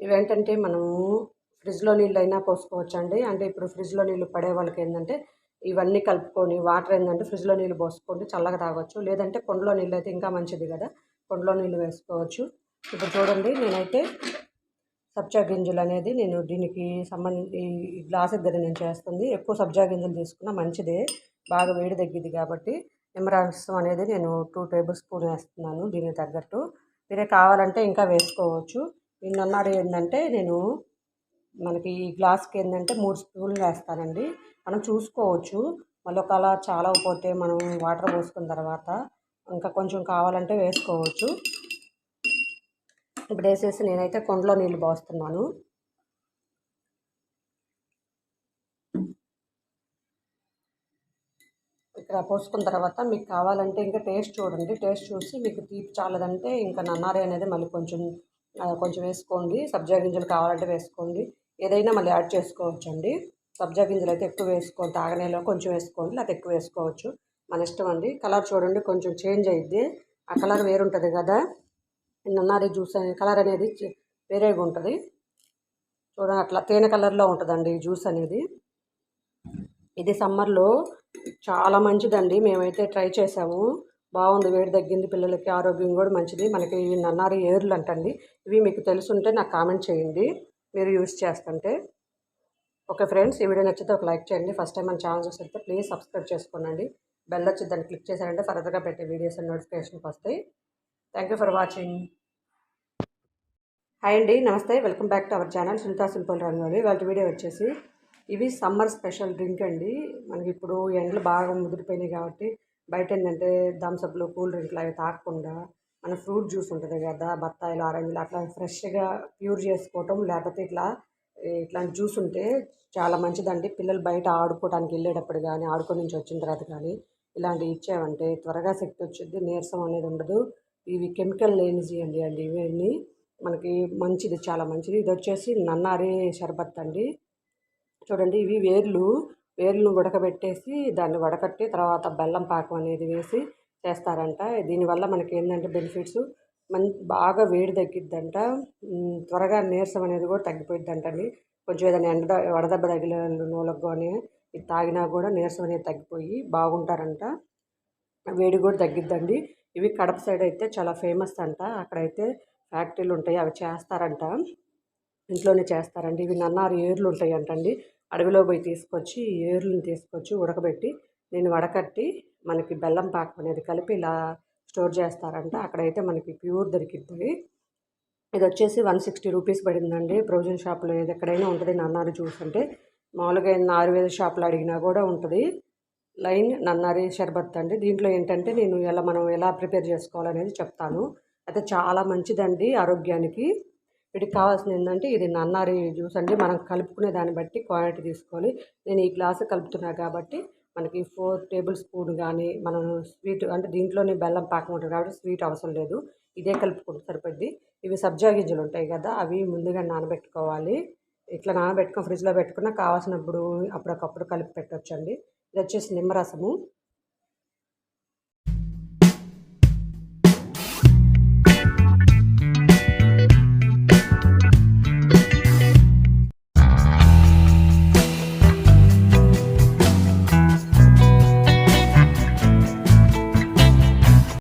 ఇవేంటంటే మనము ఫ్రిడ్జ్లో నీళ్ళు అయినా పోసుకోవచ్చు అండి అంటే ఇప్పుడు ఫ్రిడ్జ్లో నీళ్ళు పడే వాళ్ళకి ఏంటంటే ఇవన్నీ కలుపుకొని వాటర్ ఏంటంటే ఫ్రిడ్జ్లో నీళ్ళు పోసుకొని చల్లగా తాగొచ్చు. లేదంటే కొండలో నీళ్ళు అయితే ఇంకా మంచిది కదా. కొండలో నీళ్ళు వేసుకోవచ్చు. ఇప్పుడు చూడండి నేనైతే సబ్జా గింజలు అనేది నేను దీనికి సంబంధించి ఈ గ్లాసు దగ్గర నేను చేస్తుంది. ఎక్కువ సబ్జా గింజలు తీసుకున్నా మంచిదే. బాగా వేడి తగ్గిద్ది కాబట్టి నిమ్మరసం అనేది నేను టూ టేబుల్ స్పూన్ వేస్తున్నాను దీనికి తగ్గట్టు. మీరే కావాలంటే ఇంకా వేసుకోవచ్చు. నిన్నన్నారు ఏంటంటే నేను మనకి ఈ గ్లాస్కి ఏంటంటే మూడు స్పూన్లు వేస్తానండి. మనం చూసుకోవచ్చు. మళ్ళీ ఒకవేళ చాలా పోతే మనం వాటర్ పోసుకున్న తర్వాత ఇంకా కొంచెం కావాలంటే వేసుకోవచ్చు. ఇప్పుడు వేసేసి నేనైతే కొండలో నీళ్ళు పోస్తున్నాను. ఇక్కడ పోసుకున్న తర్వాత మీకు కావాలంటే ఇంకా టేస్ట్ చూడండి. టేస్ట్ చూసి మీకు తీపి చాలదంటే ఇంకా నన్నారి అనేది మళ్ళీ కొంచెం కొంచెం వేసుకోండి. సబ్జా గింజలు కావాలంటే వేసుకోండి. ఏదైనా మళ్ళీ యాడ్ చేసుకోవచ్చు అండి సబ్జా గింజలు అయితే ఎక్కువ వేసుకోండి తాగనేలో కొంచెం వేసుకోండి లేకపోతే ఎక్కువ వేసుకోవచ్చు. మన ఇష్టం అండి. కలర్ చూడండి కొంచెం చేంజ్ అయ్యిద్ది ఆ కలర్ వేరుంటుంది కదా. నన్నారి జ్యూస్ అనే కలర్ అనేది వేరేగా ఉంటుంది చూడండి అట్లా తేనె కలర్లో ఉంటుందండి జ్యూస్ అనేది. ఇది సమ్మర్లో చాలా మంచిదండి. మేమైతే ట్రై చేసాము. బాగుంది. వేడి తగ్గింది. పిల్లలకి ఆరోగ్యం కూడా మంచిది. మనకి నన్నారి ఏర్లు అంటండి ఇవి మీకు తెలుసుంటే నాకు కామెంట్ చేయండి. మీరు యూస్ చేస్తుంటే. ఓకే ఫ్రెండ్స్ ఈ వీడియో నచ్చితే ఒక లైక్ చేయండి. ఫస్ట్ టైం మన ఛానల్ చూస్తే ప్లీజ్ సబ్స్క్రైబ్ చేసుకోండి. బెల్ వచ్చి దాన్ని క్లిక్ చేశారంటే ఫర్దర్గా పెట్టే వీడియోస్ నోటిఫికేషన్కి వస్తాయి. Thank you for watching. Hi అండి. నమస్తే. Welcome back to our channel. Sunita simple rangoli వాళ్ళ వీడియో వచ్చేసి ఇవి సమ్మర్ స్పెషల్ డ్రింక్ అండి. మనకి ఇప్పుడు ఎండలు బాగా ముదిరిపోయినాయి కాబట్టి బయట ఏంటంటే థమ్స్అప్లు కూల్ డ్రింక్లు అవి తాగకుండా మన ఫ్రూట్ జ్యూస్ ఉంటుంది కదా బత్తాయిలు ఆరెంజ్లు అట్లా ఫ్రెష్గా ప్యూర్ చేసుకోవటం లేకపోతే ఇట్లా ఇట్లాంటి జ్యూస్ ఉంటే చాలా మంచిదండి. పిల్లలు బయట ఆడుకోవడానికి వెళ్ళేటప్పుడు కానీ ఆడుకొని నుంచి వచ్చిన తర్వాత కానీ ఇలాంటివి ఇచ్చామంటే త్వరగా శక్తి వచ్చింది నీరసం అనేది ఉండదు. ఇవి కెమికల్ లేనిజీ అండి అండి ఇవన్నీ. మనకి మంచిది చాలా మంచిది. ఇది వచ్చేసి నన్నారి షర్బత్ అండి. చూడండి ఇవి వేర్లు. వేర్లను ఉడకబెట్టేసి దాన్ని వడకట్టి తర్వాత బెల్లం పాకం అనేది వేసి చేస్తారంట. దీనివల్ల మనకి ఏంటంటే బెనిఫిట్స్. మం బాగా వేడి తగ్గిద్దంట. త్వరగా నీరసం అనేది కూడా తగ్గిపోయిద్దంట అండి కొంచెం ఏదైనా ఎండ వడదెబ్బ తగిలిన నూలకు కానీ ఇది తాగినా కూడా నీరసం అనేది తగ్గిపోయి బాగుంటారంట. వేడి కూడా తగ్గిద్దండి. ఇవి కడప సైడ్ అయితే చాలా ఫేమస్ అంట. అక్కడైతే ఫ్యాక్టరీలు ఉంటాయి అవి చేస్తారంట. ఇంట్లోనే చేస్తారండి. ఇవి నన్నారు ఏర్లు ఉంటాయి అంటండి అడవిలో పోయి తీసుకొచ్చి ఏర్లను తీసుకొచ్చి ఉడకబెట్టి నేను వడకట్టి మనకి బెల్లం పాకం అనేది కలిపి ఇలా స్టోర్ చేస్తారంట. అక్కడైతే మనకి ప్యూర్ దొరికిద్ది. ఇది వచ్చేసి వన్ సిక్స్టీ రూపీస్ పడిందండి. ప్రొవిజన్ షాప్లో ఏది ఎక్కడైనా ఉంటుంది నన్నారి జ్యూస్ అంటే. మామూలుగా ఆయుర్వేద షాప్లో అడిగినా కూడా ఉంటుంది. లైన్ నన్నారి షర్బత్ అండి. దీంట్లో ఏంటంటే నేను ఎలా మనం ఎలా ప్రిపేర్ చేసుకోవాలనేది చెప్తాను. అయితే చాలా మంచిదండి ఆరోగ్యానికి. వీటికి కావాల్సింది ఏంటంటే ఇది నన్నారి జ్యూస్ అండి. మనం కలుపుకునే దాన్ని బట్టి క్వాంటిటీ తీసుకోవాలి నేను ఈ గ్లాసు కలుపుతున్నా కాబట్టి మనకి ఫోర్ టేబుల్ స్పూన్ కానీ మనం స్వీట్ అంటే దీంట్లోనే బెల్లం పాకం ఉంటుంది కాబట్టి స్వీట్ అవసరం లేదు. ఇదే కలుపుకుంటే సరిపోద్ది. ఇవి సబ్జా గింజలు ఉంటాయి కదా అవి ముందుగా నానబెట్టుకోవాలి. ఇట్లా నానబెట్టుకొని ఫ్రిడ్జ్లో పెట్టుకున్నా కావాల్సినప్పుడు అప్పటికప్పుడు కలిపి పెట్టవచ్చండి ఇది వచ్చేసి నిమ్మరసము.